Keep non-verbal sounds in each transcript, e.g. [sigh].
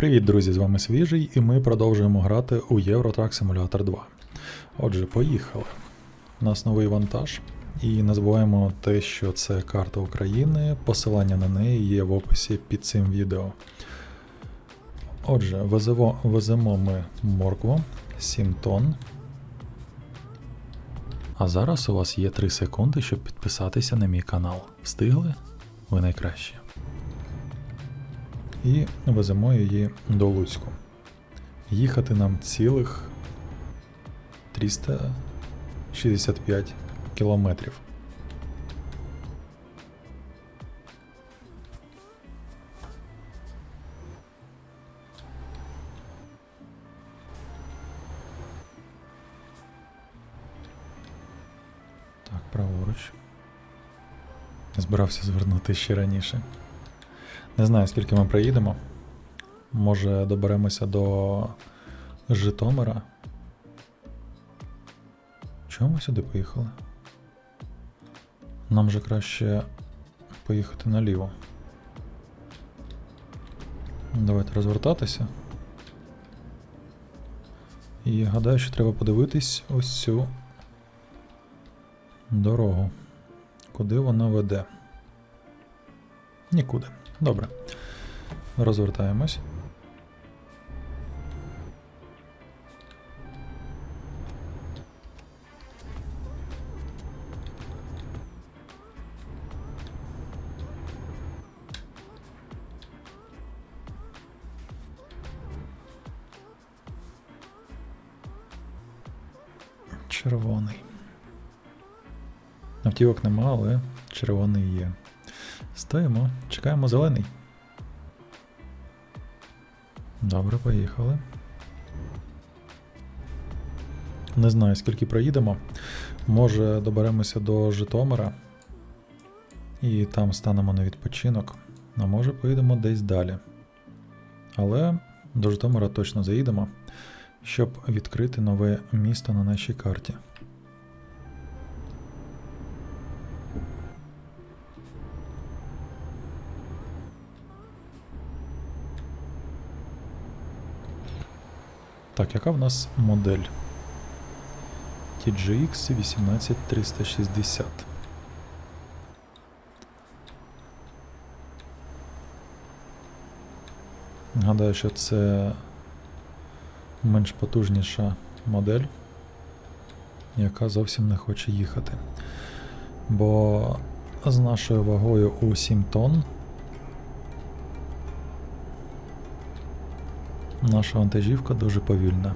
Привіт, друзі! З вами Свіжий, і ми продовжуємо грати у Eurotrack Simulator 2. Отже, поїхали. У нас новий вантаж, і не забуваємо те, що це карта України. Посилання на неї є в описі під цим відео. Отже, веземо, веземо ми моркву 7 тонн. А зараз у вас є 3 секунди, щоб підписатися на мій канал. Встигли? Ви найкращі і веземо її до Луцьку. Їхати нам цілих 365 кілометрів. Так, праворуч. Збирався звернути ще раніше. Не знаю, скільки ми проїдемо. Може доберемося до Житомира. Чому ми сюди поїхали? Нам же краще поїхати наліво. Давайте розвертатися. І гадаю, що треба подивитись ось цю дорогу. Куди вона веде? Нікуди. Добре. Розвертаємось. Червоний. Автівок нема, але червоний є. Стоїмо, чекаємо зелений. Добре, поїхали. Не знаю, скільки проїдемо. Може доберемося до Житомира і там станемо на відпочинок. А може поїдемо десь далі. Але до Житомира точно заїдемо, щоб відкрити нове місто на нашій карті. Так, яка в нас модель? TGX 18360. Гадаю, що це менш потужніша модель, яка зовсім не хоче їхати. Бо з нашою вагою у 7 тонн Наша вантажівка дуже повільна.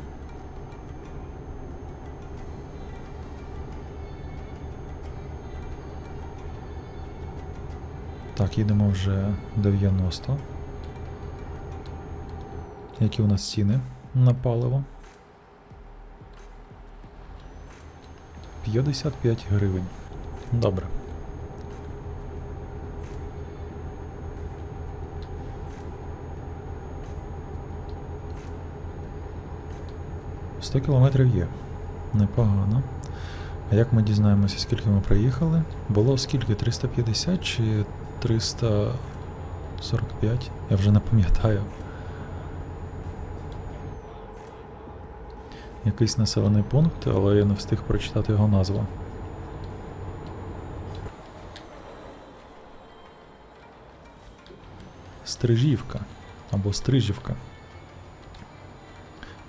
Так, їдемо вже 90. Які у нас ціни на паливо? 55 гривень. Добре. 100 кілометрів є. Непогано. А як ми дізнаємося, скільки ми проїхали? Було скільки? 350 чи 345? Я вже не пам'ятаю. Якийсь населений пункт, але я не встиг прочитати його назву. Стрижівка або Стрижівка.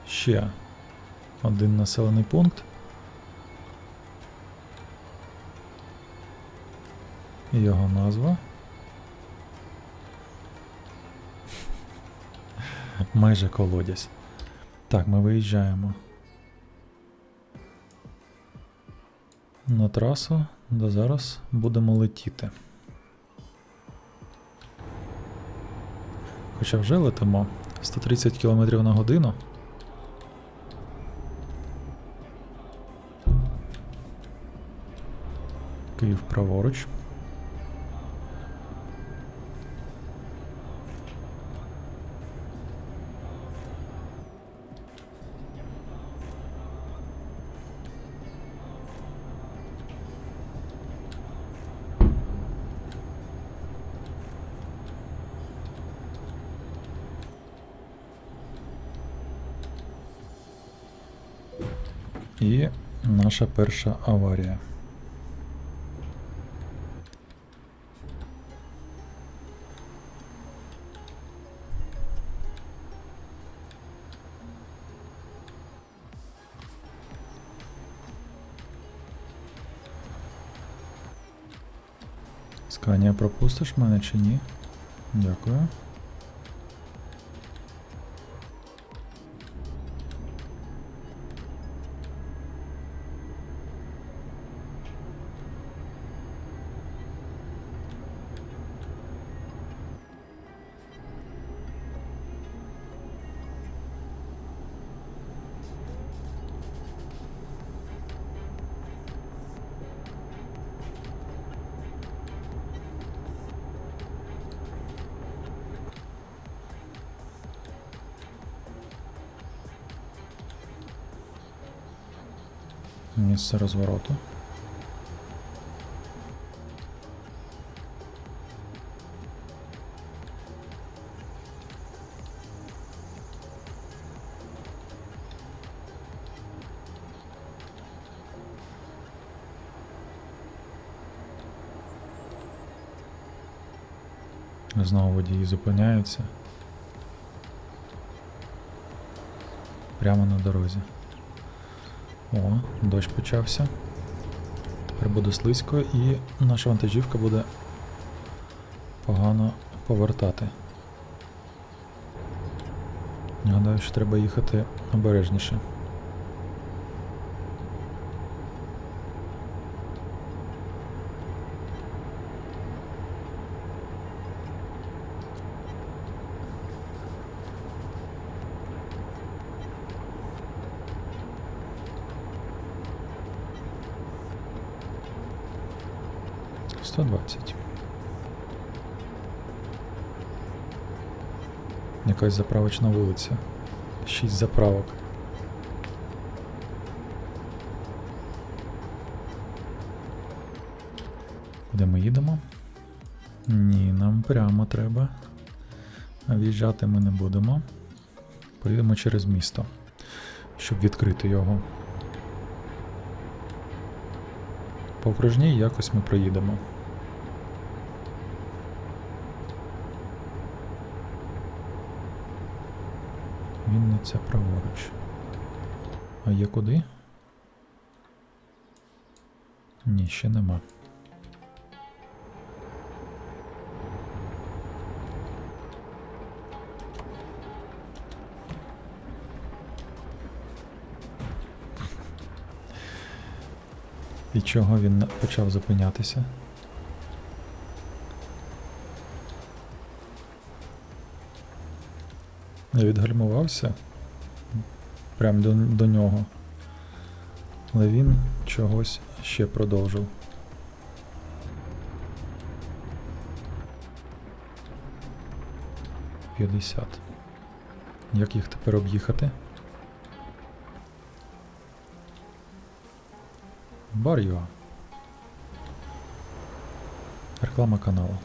Ще один населений пункт. Його назва. [laughs] Майже колодязь. Так, ми виїжджаємо на трасу, де зараз будемо летіти. Хоча вже летимо 130 км на годину. Київ праворуч. І наша перша аварія. Сканія пропустиш мене чи ні? Дякую. Місце розвороту. Знову водії зупиняються. Прямо на дорозі. О, дощ почався. Тепер буде слизько і наша вантажівка буде погано повертати. Гадаю, що треба їхати обережніше. Сто двадцять. Якась заправочна вулиця. Шість заправок. Куди ми їдемо? Ні, нам прямо треба. В'їжджати ми не будемо. Поїдемо через місто, щоб відкрити його. По окружній якось ми проїдемо. Вінниця праворуч. А є куди? Ні, ще нема. І чого він почав зупинятися? Я відгальмувався прямо до, до нього. Але він чогось ще продовжив. П'ятдесят. Як їх тепер об'їхати? Бар'юа. Реклама каналу.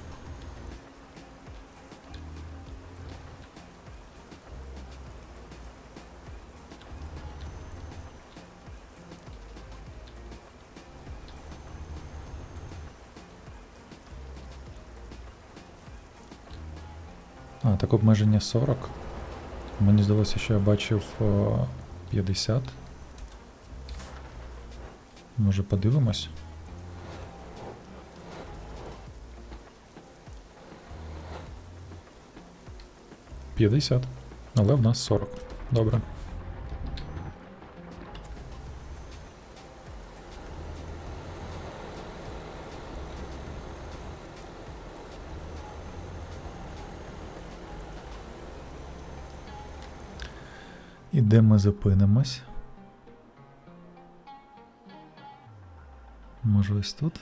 Так обмеження 40. Мені здалося, що я бачив 50. Може подивимось? П'ятдесят. Але в нас 40. Добре. І де ми зупинимось? Може ось тут?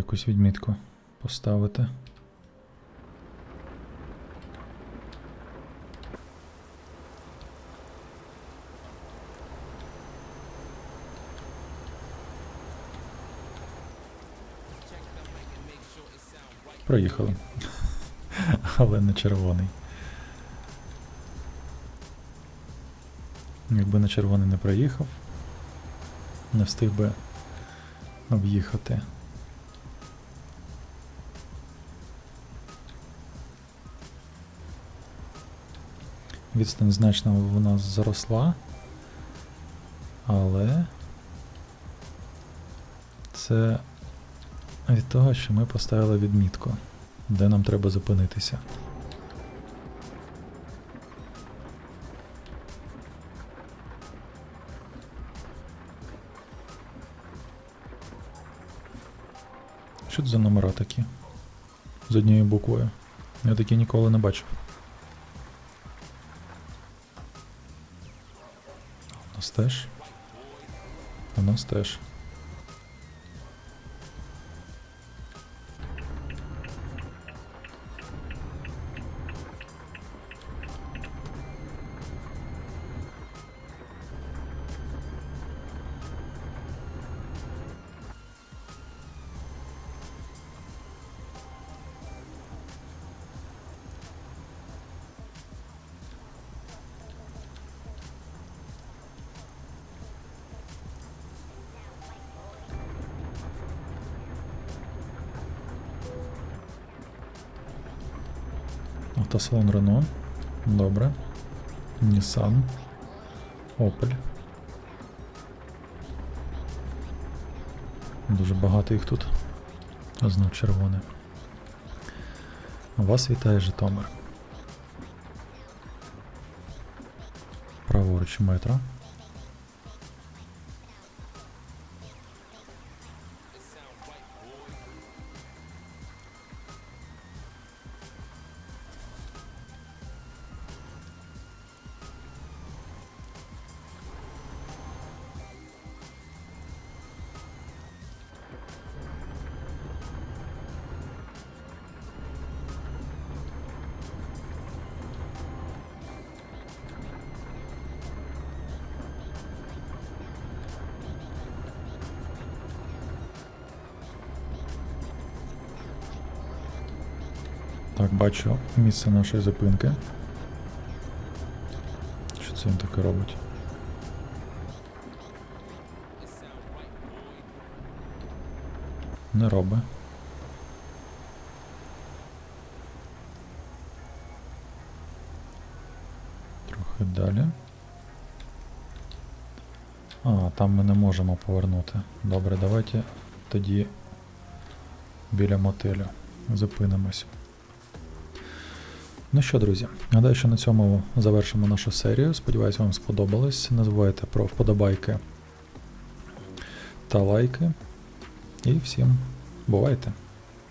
Якусь відмітку поставити. Проїхали. [laughs] Але не червоний. Якби на червоний не проїхав, не встиг би об'їхати. Відстань значно в нас заросла, але це від того, що ми поставили відмітку, де нам треба зупинитися. Що це за номера такі? З однією буквою. Я такі ніколи не бачив. Нас теж. У нас теж. Автосалон Рено. Добре. Nissan. Opel. Дуже багато їх тут. Знов червоне. Вас вітає Житомир. Праворуч метро. Так, бачу місце нашої зупинки. Що це він таке робить? Не роби. Трохи далі. А, там ми не можемо повернути. Добре, давайте тоді біля мотелю зупинимось. Ну що, друзі, гадаю, що на цьому завершимо нашу серію. Сподіваюсь, вам сподобалось. Не забувайте про вподобайки та лайки. І всім бувайте!